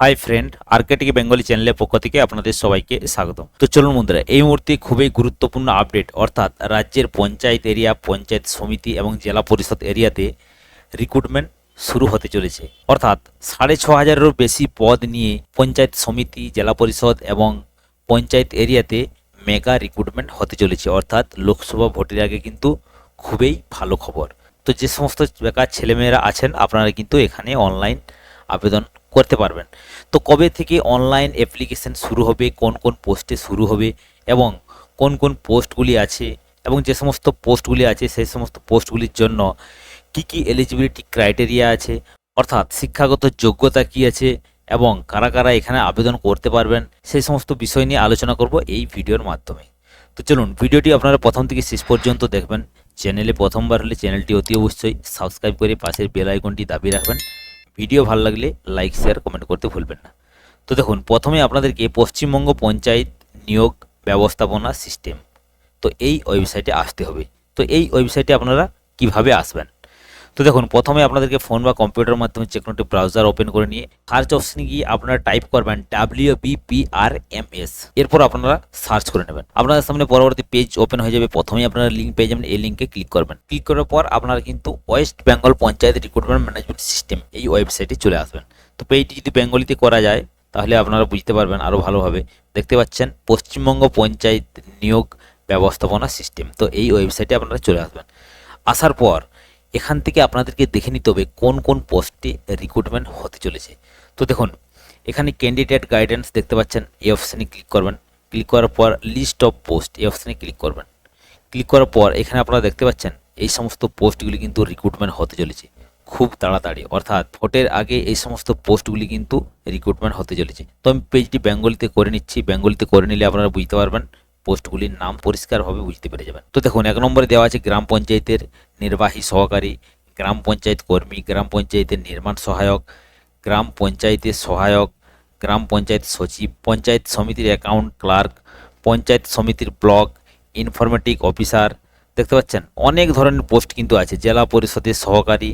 Hi friend Arctic Bengali চ্যানেলের পক্ষ থেকে আপনাদের সবাইকে স্বাগত তো চলুন বন্ধুরা, এই মুহূর্তে খুবই গুরুত্বপূর্ণ আপডেট অর্থাৎ রাজ্যের পঞ্চায়েত এরিয়া পঞ্চায়েত সমিতি এবং জেলা পরিষদ এরিয়াতে রিক্রুটমেন্ট শুরু হতে চলেছে। অর্থাৎ সাড়ে ছ হাজারেরও বেশি পদ নিয়ে পঞ্চায়েত সমিতি, জেলা পরিষদ এবং পঞ্চায়েত এরিয়াতে মেগা রিক্রুটমেন্ট হতে চলেছে। অর্থাৎ লোকসভা ভোটের আগে কিন্তু খুবই ভালো খবর। তো যে সমস্ত বেকার ছেলেমেয়েরা আছেন, আপনারা কিন্তু এখানে অনলাইন আবেদন করতে পারবেন। তো কবে থেকে অনলাইন অ্যাপ্লিকেশন শুরু হবে, কোন কোন পোস্টে শুরু হবে এবং কোন কোন পোস্টগুলি আছে এবং যে সমস্ত পোস্টগুলি আছে সেই সমস্ত পোস্টগুলির জন্য কি কি এলিজিবিলিটি ক্রাইটেরিয়া আছে, অর্থাৎ শিক্ষাগত যোগ্যতা কি আছে এবং কারা কারা এখানে আবেদন করতে পারবেন সেই সমস্ত বিষয় নিয়ে আলোচনা করব এই ভিডিওর মাধ্যমে। তো চলুন, ভিডিওটি আপনারা প্রথম থেকে শেষ পর্যন্ত দেখবেন। চ্যানেলে প্রথমবার হলে চ্যানেলটি অতি অবশ্যই সাবস্ক্রাইব করে পাশের বেল আইকনটি দাবি রাখবেন। ভিডিও ভালো লাগলে লাইক শেয়ার কমেন্ট করতে ভুলবেন না। তো দেখুন, প্রথমে আপনাদেরকে পশ্চিমবঙ্গ পঞ্চায়েত নিয়োগ ব্যবস্থাপনা সিস্টেম তো এই ওয়েবসাইটে আসতে হবে। তো এই ওয়েবসাইটে আপনারা কীভাবে আসবেন? তো দেখুন, প্রথমে আপনাদেরকে ফোন বা কম্পিউটারের মাধ্যমে যে কোনো একটি ব্রাউজার ওপেন করে নিয়ে সার্চ অপশনে গিয়ে আপনারা টাইপ করবেন ডাব্লিউ আর এম এস এরপর আপনারা সার্চ করে নেবেন। আপনাদের সামনে পরবর্তী পেজ ওপেন হয়ে যাবে। প্রথমেই আপনারা লিঙ্ক পেয়ে যাবেন। এই লিঙ্কে ক্লিক করবেন। ক্লিক করার পর আপনারা কিন্তু West Bengal panchayat recruitment management system এই ওয়েবসাইটে চলে আসবেন। তো পেজটি যদি বেঙ্গলিতে করা যায়, তাহলে আপনারা বুঝতে পারবেন আরও ভালোভাবে। দেখতে পাচ্ছেন, পশ্চিমবঙ্গ পঞ্চায়েত নিয়োগ ব্যবস্থাপনা সিস্টেম তো এই ওয়েবসাইটে আপনারা চলে আসবেন। আসার পর এখান থেকে আপনাদেরকে দেখে নিতে হবে কোন কোন পোস্টে রিক্রুটমেন্ট হতে চলেছে। তো দেখুন, এখানে ক্যান্ডিডেট গাইডেন্স দেখতে পাচ্ছেন এই অপশানে ক্লিক করবেন। ক্লিক করার পর লিস্ট অফ পোস্ট এই অপশানে ক্লিক করবেন। ক্লিক করার পর এখানে আপনারা দেখতে পাচ্ছেন, এই সমস্ত পোস্টগুলি কিন্তু রিক্রুটমেন্ট হতে চলেছে। খুব তাড়াতাড়ি, অর্থাৎ ভোটের আগে এই সমস্ত পোস্টগুলি কিন্তু রিক্রুটমেন্ট হতে চলেছে। তো আমি পেজটি বেঙ্গলিতে করে নিচ্ছি। বেঙ্গলিতে করে নিলে আপনারা বুঝতে পারবেন পোস্টগুলির নাম পরিষ্কারভাবে বুঝতে পেরে যাবেন। তো দেখুন, এক নম্বরে দেওয়া আছে গ্রাম পঞ্চায়েতের নির্বাহী সহকারী, গ্রাম পঞ্চায়েত কর্মী, গ্রাম পঞ্চায়েতের নির্মাণ সহায়ক, গ্রাম পঞ্চায়েতের সহায়ক, গ্রাম পঞ্চায়েত সচিব, পঞ্চায়েত সমিতির অ্যাকাউন্ট ক্লার্ক, পঞ্চায়েত সমিতির ব্লক ইনফরমেটিক অফিসার, দেখতে পাচ্ছেন? অনেক ধরনের পোস্ট কিন্তু আছে। জেলা পরিষদের সহকারী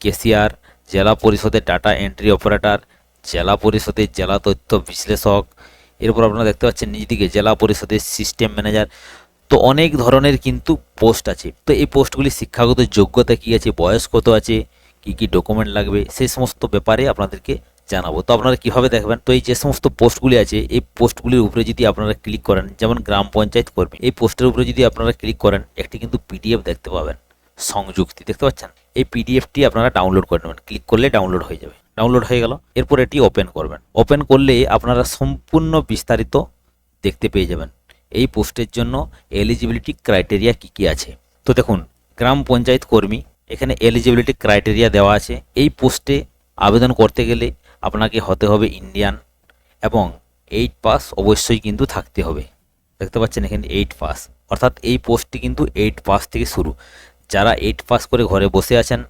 কেসিয়ার জেলা পরিষদের ডাটা এন্ট্রি অপারেটর, জেলা পরিষদের জেলা তথ্য বিশ্লেষক এরপর আপনারা দেখতে পাচ্ছেন নিজদিকে জেলা পরিষদের সিস্টেম ম্যানেজার তো অনেক ধরনের কিন্তু পোস্ট আছে। তো এই পোস্টগুলি শিক্ষাগত যোগ্যতা কী আছে, বয়স কত আছে, কি কি ডকুমেন্ট লাগবে, সেই সমস্ত ব্যাপারে আপনাদেরকে জানাব। তো আপনারা কীভাবে দেখবেন? তো এই যে সমস্ত পোস্টগুলি আছে, এই পোস্টগুলির উপরে যদি আপনারা ক্লিক করেন, যেমন গ্রাম পঞ্চায়েত কর্মী, এই পোস্টের উপরে যদি আপনারা ক্লিক করেন, একটি কিন্তু পিডিএফ দেখতে পাবেন। সংযুক্তি, দেখতে পাচ্ছেন? এই পিডিএফটি আপনারা ডাউনলোড করে নেবেন। ক্লিক করলে ডাউনলোড হয়ে যাবে। ডাউনলোড হয়ে গেল। এরপর এটি ওপেন করবেন। ওপেন করলে আপনারা সম্পূর্ণ বিস্তারিত দেখতে পেয়ে যাবেন। এই পোস্টের জন্য এলিজিবিলিটি ক্রাইটেরিয়া কি কি আছে? তো দেখুন, গ্রাম পঞ্চায়েত কর্মী, এখানে এলিজিবিলিটি ক্রাইটেরিয়া দেওয়া আছে। এই পোস্টে আবেদন করতে গেলে আপনাকে হতে হবে ইন্ডিয়ান এবং এইট পাস অবশ্যই কিন্তু থাকতে হবে। দেখতে পাচ্ছেন এখানে এইট পাস অর্থাৎ এই পোস্টটি কিন্তু এইট পাস থেকে শুরু। যারা এইট পাস করে ঘরে বসে আছেন,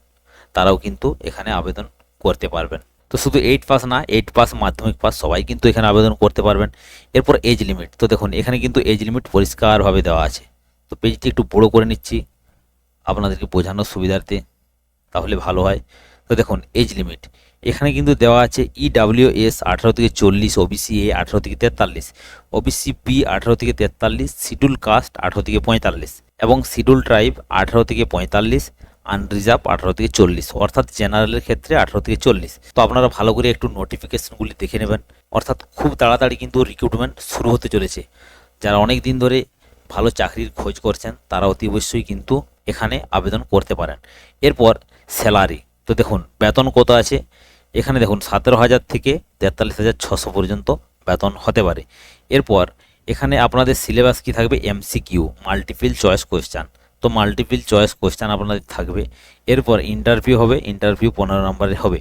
তারাও কিন্তু এখানে আবেদন করতে পারবেন। তো শুধু এইট পাস না এইট পাস মাধ্যমিক পাস সবাই কিন্তু এখানে আবেদন করতে পারবেন। এরপর এজ লিমিট তো দেখুন, এখানে কিন্তু এজ লিমিট পরিষ্কারভাবে দেওয়া আছে। তো পেজটি একটু বড় করে নিচ্ছি, আপনাদেরকে বোঝানোর সুবিধার্থে, তাহলে ভালো হয়। তো দেখুন এজ লিমিট এখানে কিন্তু দেওয়া আছে E ইডাব্লিউ এস আঠারো থেকে চল্লিশ ওবিসি এ আঠারো থেকে তেতাল্লিশ ওবিসি বি আঠারো থেকে তেতাল্লিশ শিডিউল কাস্ট আঠারো থেকে পঁয়তাল্লিশ এবং শিডিউল ট্রাইব আঠারো থেকে পঁয়তাল্লিশ আনরিজার্ভ আঠারো থেকে চল্লিশ, অর্থাৎ জেনারেলের ক্ষেত্রে আঠারো থেকে চল্লিশ। তো আপনারা ভালো করে একটু নোটিফিকেশনগুলি দেখে নেবেন। অর্থাৎ খুব তাড়াতাড়ি কিন্তু রিক্রুটমেন্ট শুরু হতে চলেছে। যারা অনেক দিন ধরে ভালো চাকরির খোঁজ করছেন, তারা অতি অবশ্যই কিন্তু এখানে আবেদন করতে পারেন। এরপর স্যালারি তো দেখুন, বেতন কত আছে? এখানে দেখুন, সতেরো হাজার থেকে তেতাল্লিশ হাজার ছশো পর্যন্ত বেতন হতে পারে। এরপর এখানে আপনাদের সিলেবাস কি থাকবে? এমসিকিউ মাল্টিপিল চয়েস কোয়েশ্চান তো মাল্টিপিল চয়েস কোয়েশ্চান আপনাদের থাকবে। এরপর ইন্টারভিউ হবে ইন্টারভিউ পনেরো নম্বরের হবে।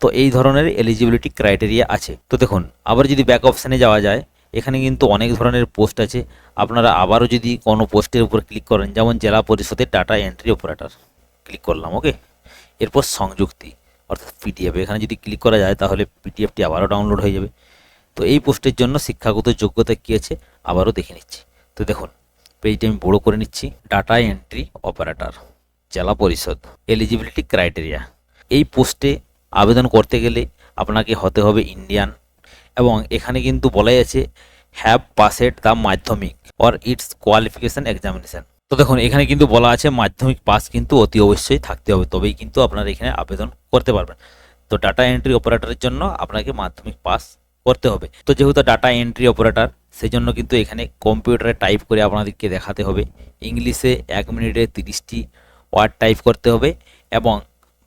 তো এই ধরনের এলিজিবিলিটি ক্রাইটেরিয়া আছে। তো দেখুন, আবার যদি ব্যাক অপশানে যাওয়া যায়, এখানে কিন্তু অনেক ধরনের পোস্ট আছে। আপনারা আবারও যদি কোনো পোস্টের উপর ক্লিক করেন, যেমন জেলা পরিষদের ডাটা এন্ট্রি অপারেটর ক্লিক করলাম ওকে এরপর সংযুক্তি, অর্থাৎ পিডিএফ এখানে যদি ক্লিক করা যায়, তাহলে পিডিএফটি আবারও ডাউনলোড হয়ে যাবে। তো এই পোস্টের জন্য শিক্ষাগত যোগ্যতা কী আছে? আবারও দেখে নিচ্ছি। তো দেখুন পেজটি আমি বড় করে নিচ্ছি। ডাটা এন্ট্রি অপারেটর জেলা পরিষদ এলিজিবিলিটি ক্রাইটেরিয়া এই পোস্টে আবেদন করতে গেলে আপনাকে হতে হবে ইন্ডিয়ান এবং এখানে কিন্তু বলাই আছে have passed the Madhyamik or its qualification examination তো দেখুন, এখানে কিন্তু বলা আছে, মাধ্যমিক পাস কিন্তু অতি অবশ্যই থাকতে হবে, তবেই কিন্তু আপনারা এখানে আবেদন করতে পারবেন। তো ডাটা এন্ট্রি অপারেটরের জন্য আপনাকে মাধ্যমিক পাস করতে হবে। তো যেহেতু ডাটা এন্ট্রি অপারেটর সেই জন্য কিন্তু এখানে কম্পিউটারে টাইপ করে আপনাদেরকে দেখাতে হবে। ইংলিশে এক মিনিটে তিরিশটি ওয়ার্ড টাইপ করতে হবে এবং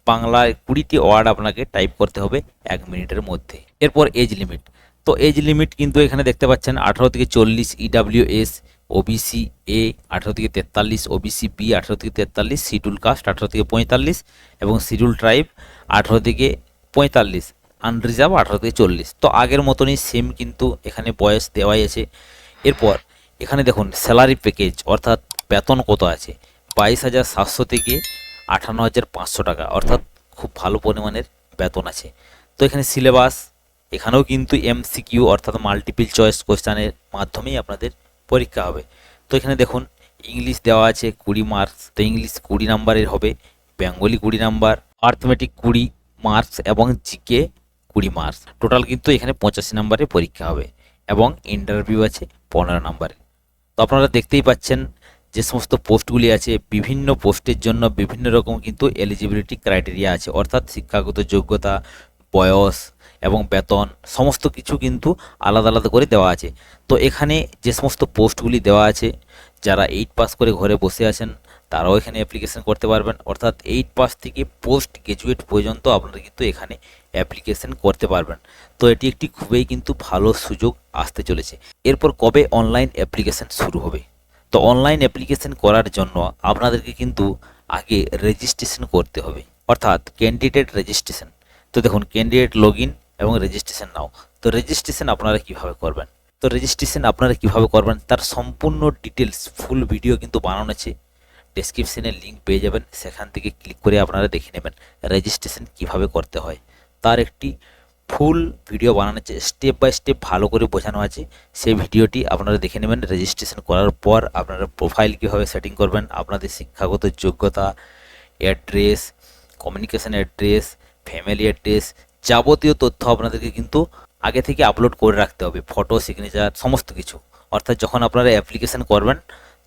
বাংলায় কুড়িটি ওয়ার্ড আপনাকে টাইপ করতে হবে এক মিনিটের মধ্যে। এরপর এজ লিমিট তো এজ লিমিট কিন্তু এখানে দেখতে পাচ্ছেন আঠারো থেকে চল্লিশ ইডাব্লিউ এস ওবিসি এ আঠারো থেকে তেতাল্লিশ ওবিসি বি আঠারো থেকে তেতাল্লিশ শিডিউল কাস্ট আঠারো থেকে পঁয়তাল্লিশ এবং শিডিউল ট্রাইব আঠারো থেকে পঁয়তাল্লিশ। আনরিজার্ভ আঠারো থেকে চল্লিশ। তো আগের মতনই সেম কিন্তু এখানে বয়স দেওয়াই আছে। এরপর এখানে দেখুন স্যালারি প্যাকেজ অর্থাৎ বেতন কত আছে? বাইশ হাজার সাতশো থেকে আটান্ন হাজার পাঁচশো টাকা, অর্থাৎ খুব ভালো পরিমাণের বেতন আছে। তো এখানে সিলেবাস এখানেও কিন্তু এমসিকিউ অর্থাৎ মাল্টিপল চয়েস কোয়েশ্চানের মাধ্যমেই আপনাদের পরীক্ষা হবে। তো এখানে দেখুন ইংলিশ দেওয়া আছে কুড়ি মার্কস তো ইংলিশ কুড়ি নাম্বারের হবে বেঙ্গলি কুড়ি নাম্বার আর্থমেটিক কুড়ি মার্কস এবং জিকে কুড়ি মার্কস টোটাল কিন্তু এখানে পঁচাশি নাম্বারে পরীক্ষা হবে এবং ইন্টারভিউ আছে পনেরো নাম্বারে। তো আপনারা দেখতেই পাচ্ছেন যে সমস্ত পোস্টগুলি আছে, বিভিন্ন পোস্টের জন্য বিভিন্ন রকম কিন্তু এলিজিবিলিটি ক্রাইটেরিয়া আছে, অর্থাৎ শিক্ষাগত যোগ্যতা, বয়স এবং বেতন, সমস্ত কিছু কিন্তু আলাদা আলাদা করে দেওয়া আছে। তো এখানে যে সমস্ত পোস্টগুলি দেওয়া আছে, যারা এইট পাস করে ঘরে বসে আছেন, তারাও এখানে অ্যাপ্লিকেশন করতে পারবেন। অর্থাৎ এইট পাস থেকে পোস্ট গ্রাজুয়েট পর্যন্ত আপনারা কিন্তু এখানে অ্যাপ্লিকেশন করতে পারবেন। তো এটি একটি খুবই কিন্তু ভালো সুযোগ আসতে চলেছে। এরপর কবে অনলাইন অ্যাপ্লিকেশন শুরু হবে? তো অনলাইন অ্যাপ্লিকেশন করার জন্য আপনাদেরকে কিন্তু আগে রেজিস্ট্রেশন করতে হবে। অর্থাৎ ক্যান্ডিডেট রেজিস্ট্রেশন তো দেখুন ক্যান্ডিডেট লগ এবং রেজিস্ট্রেশন নাও তো রেজিস্ট্রেশন আপনারা কীভাবে করবেন? তো রেজিস্ট্রেশন আপনারা কীভাবে করবেন? তার সম্পূর্ণ ডিটেলস ফুল ভিডিও কিন্তু বানানো আছে। ডেসক্রিপশনে লিঙ্ক পেয়ে যাবেন। সেখান থেকে ক্লিক করে আপনারা দেখে নেবেন রেজিস্ট্রেশন কীভাবে করতে হয়। তার একটি ফুল ভিডিও বানানো আছে। স্টেপ বাই স্টেপ ভালো করে বোঝানো আছে। সেই ভিডিওটি আপনারা দেখে নেবেন। রেজিস্ট্রেশন করার পর আপনারা প্রোফাইল কীভাবে সেটিং করবেন, আপনাদের শিক্ষাগত যোগ্যতা address communication address family address যাবতীয় তথ্য আপনাদেরকে কিন্তু আগে থেকে আপলোড করে রাখতে হবে। ফটো সিগনেচার সমস্ত কিছু। অর্থাৎ যখন আপনারা অ্যাপ্লিকেশন করবেন,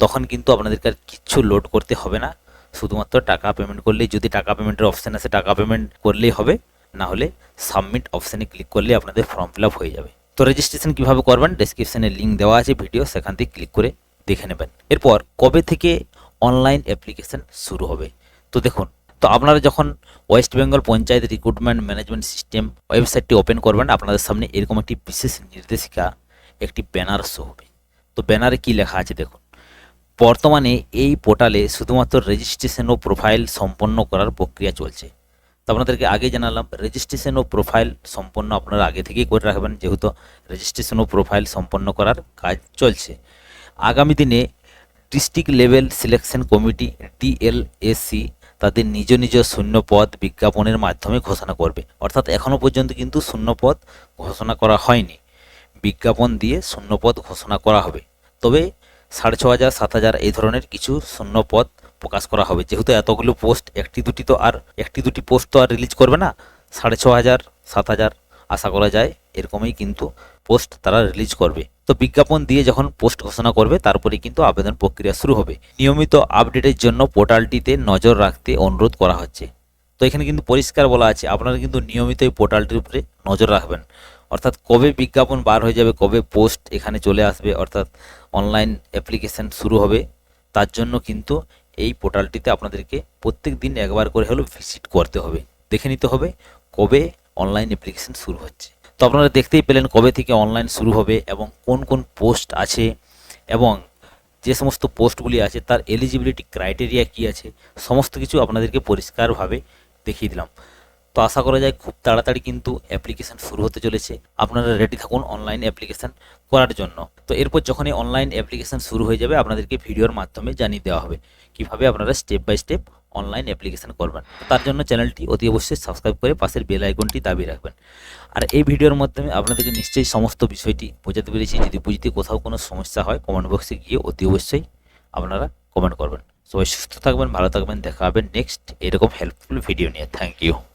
তখন কিন্তু আপনাদেরকে আর কিচ্ছু লোড করতে হবে না। শুধুমাত্র টাকা পেমেন্ট করলেই, যদি টাকা পেমেন্টের অপশান আছে টাকা পেমেন্ট করলেই হবে। না হলে সাবমিট অপশানে ক্লিক করলে আপনাদের ফর্ম ফিল হয়ে যাবে। তো রেজিস্ট্রেশন কীভাবে করবেন? ডেসক্রিপশানে লিঙ্ক দেওয়া আছে ভিডিও সেখান থেকে ক্লিক করে দেখে নেবেন। এরপর কবে থেকে অনলাইন অ্যাপ্লিকেশন শুরু হবে? তো দেখুন, তো আপনারা যখন West Bengal panchayat recruitment management system ওয়েবসাইটটি ওপেন করবেন, আপনাদের সামনে এরকম একটি বিশেষ নির্দেশিকা, একটি ব্যানার শো হবে। তো ব্যানারে কি লেখা আছে দেখুন, বর্তমানে এই পোর্টালে শুধুমাত্র রেজিস্ট্রেশন ও প্রোফাইল সম্পন্ন করার প্রক্রিয়া চলছে। তো আপনাদেরকে আগে জানালাম রেজিস্ট্রেশন ও প্রোফাইল সম্পন্ন আপনারা আগে থেকেই করে রাখবেন, যেহেতু রেজিস্ট্রেশন ও প্রোফাইল সম্পন্ন করার কাজ চলছে। আগামী দিনে district level selection committee DLSC তাদের নিজ নিজ শূন্য পদ বিজ্ঞাপনের মাধ্যমে ঘোষণা করবে। অর্থাৎ এখনও পর্যন্ত কিন্তু শূন্য পদ ঘোষণা করা হয়নি। বিজ্ঞাপন দিয়ে শূন্য পদ ঘোষণা করা হবে। তবে সাড়ে ছ হাজার, সাত হাজার এই ধরনের কিছু শূন্য পদ প্রকাশ করা হবে। যেহেতু এতগুলো পোস্ট, একটি, দুটি তো আর, একটি, দুটি পোস্ট তো আর রিলিজ করবে না। সাড়ে ছ হাজার, সাত হাজার, আশা করা যায় এরকমই কিন্তু পোস্ট তারা রিলিজ করবে। তো বিজ্ঞাপন দিয়ে যখন পোস্ট ঘোষণা করবে, তারপরে কিন্তু আবেদন প্রক্রিয়া শুরু হবে। নিয়মিত আপডেটের জন্য পোর্টালটিতে নজর রাখতে অনুরোধ করা হচ্ছে। তো এখানে কিন্তু পরিষ্কার বলা আছে, আপনারা কিন্তু নিয়মিত এই পোর্টালটির উপরে নজর রাখবেন। অর্থাৎ কবে বিজ্ঞাপন বার হয়ে যাবে, কবে পোস্ট এখানে চলে আসবে, অর্থাৎ অনলাইন অ্যাপ্লিকেশন শুরু হবে, তার জন্য কিন্তু এই পোর্টালটিতে আপনাদেরকে প্রত্যেক দিন একবার করে হলেও ভিজিট করতে হবে। দেখে নিতে হবে কবে অনলাইন অ্যাপ্লিকেশন শুরু হচ্ছে। তো আপনারা দেখতেই পেলেন কবে থেকে অনলাইন শুরু হবে এবং কোন কোন পোস্ট আছে এবং যে সমস্ত পোস্টগুলি আছে তার এলিজিবিলিটি ক্রাইটেরিয়া কী আছে, সমস্ত কিছু আপনাদেরকে পরিষ্কারভাবে দেখিয়ে দিলাম। তো আশা করা যায় খুব তাড়াতাড়ি কিন্তু অ্যাপ্লিকেশান শুরু হতে চলেছে। আপনারা রেডি থাকুন অনলাইন অ্যাপ্লিকেশান করার জন্য। তো এরপর যখনই অনলাইন অ্যাপ্লিকেশান শুরু হয়ে যাবে, আপনাদেরকে ভিডিওর মাধ্যমে জানিয়ে দেওয়া হবে কীভাবে আপনারা step by step online application করবেন। তার জন্য চ্যানেলটি অতি অবশ্যই সাবস্ক্রাইব করে পাশের বেল আইকনটি দাবি রাখবেন। আর এই ভিডিওর মাধ্যমে আপনাদেরকে নিশ্চয়ই সমস্ত বিষয়টি বোঝাতে পেরেছি। যদি বুঝতে কোথাও কোনো সমস্যা হয় কমেন্ট বক্সে গিয়ে অতি অবশ্যই আপনারা কমেন্ট করবেন। সবাই সুস্থ থাকবেন, ভালো থাকবেন, দেখা হবে নেক্সট এরকম হেল্পফুল ভিডিও নিয়ে। Thank you